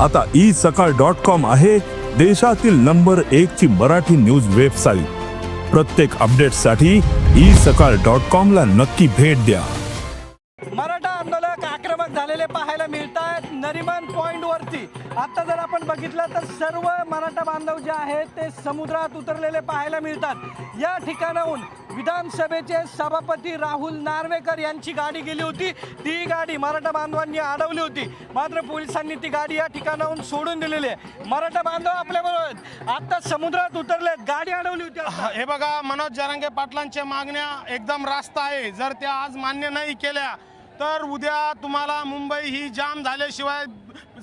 आता ई सकाळ dot com आहे देशातील नंबर एक ची मराठी न्यूज वेबसाईट. प्रत्येक अपडेटसाठी ई सकाळ डॉट कॉम ला नक्की भेट द्या. मराठा आंदोलक आक्रमक झालेले पाहायला मिळते. नरिमान पॉइंट वरती. आता जर आपण बघितलं तर सर्व मराठा बांधव जे आहेत ते समुद्रात उतरलेले पाहायला मिळतात. या ठिकाणाहून विधानसभेचे सभापती राहुल नार्वेकर यांची गाडी गेली होती. ती गाडी मराठा बांधवांनी अडवली होती. मात्र पोलिसांनी ती गाडी या ठिकाणाहून सोडून दिलेली आहे. मराठा बांधव आपल्याबरोबर आहेत. आता समुद्रात उतरले गाडी अडवली होती हे बघा मनोज जरांगे पाटलांच्या मागण्या एकदम रास्त आहे. जर त्या आज मान्य नाही केल्या तर उद्या तुम्हाला मुंबई ही जाम झाल्याशिवाय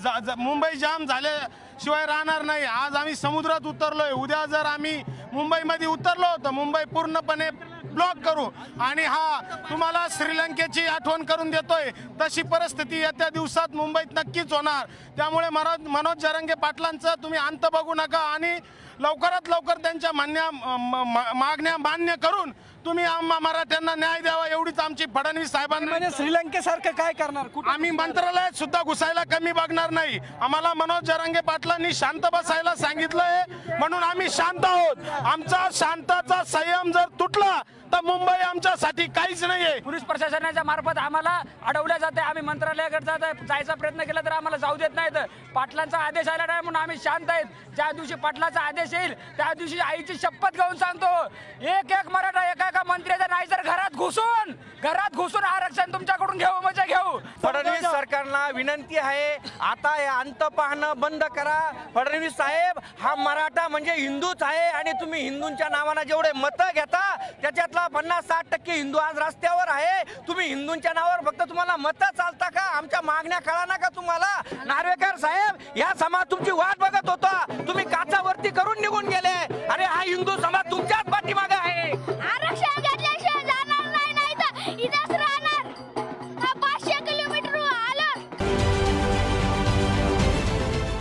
जा- जा- मुंबई जाम झाल्याशिवाय राहणार नाही. आज आम्ही समुद्रात उतरलो आहे उद्या जर आम्ही मुंबईमध्ये उतरलो तर मुंबई पूर्णपणे ब्लॉक करू. आणि हा तुम्हाला श्रीलंकेची आठवण करून देतोय. तशी परिस्थिती येत्या दिवसात मुंबईत नक्कीच होणार. त्यामुळे मनोज मनोज जरांगे पाटलांचं तुम्ही अंत बघू नका आणि लवकरात लवकर त्यांच्या मान्य मागण्या मान्य करून तुम्ही आम्हा मराठ्यांना न्याय द्यावा एवढीच आमची फडणवीस साहेबांना म्हणजे श्रीलंकेसारखं काय करणार? आम्ही मंत्रालयात सुद्धा घुसायला कमी बघणार नाही. आम्हाला मनोज जरांगे पाटलांनी शांत बसायला सांगितलंय. म्हणून आम्ही शांत आहोत. आमचा शांताचा संयम जर तुटला तर मुंबई आमच्यासाठी काहीच नाहीये. पोलीस प्रशासनाच्या मार्फत आम्हाला अडवल्या जाते. आम्ही मंत्रालयाकडे जात जायचा प्रयत्न केला तर आम्हाला जाऊ देत नाहीत. पाटलांचा आदेश आला नाही म्हणून आम्ही शांत आहेत. ज्या दिवशी पाटलाचा आदेश येईल त्या दिवशी आईची शपथ घेऊन सांगतो. एक एक मराठा एका एका मंत्र्याचा नाही जर घरात घुसून घरात घुसून आरक्षण तुमच्याकडून घेऊ म्हणजे घेऊ. फडणवीस सरकारला विनंती आहे आता हे अंत पाहणं बंद करा. फडणवीस साहेब हा मराठा म्हणजे हिंदूच आहे आणि तुम्ही हिंदूंच्या नावानं जेवढे मतं घेता त्याच्यातला पन्नास साठ टक्के हिंदू आज रस्त्यावर आहे. तुम्ही हिंदूंच्या नावावर फक्त तुम्हाला मतं चालता का? आमच्या मागण्या कळा ना का तुम्हाला? नार्वेकर साहेब या समाज तुमची वाट बघत होता. तुम्ही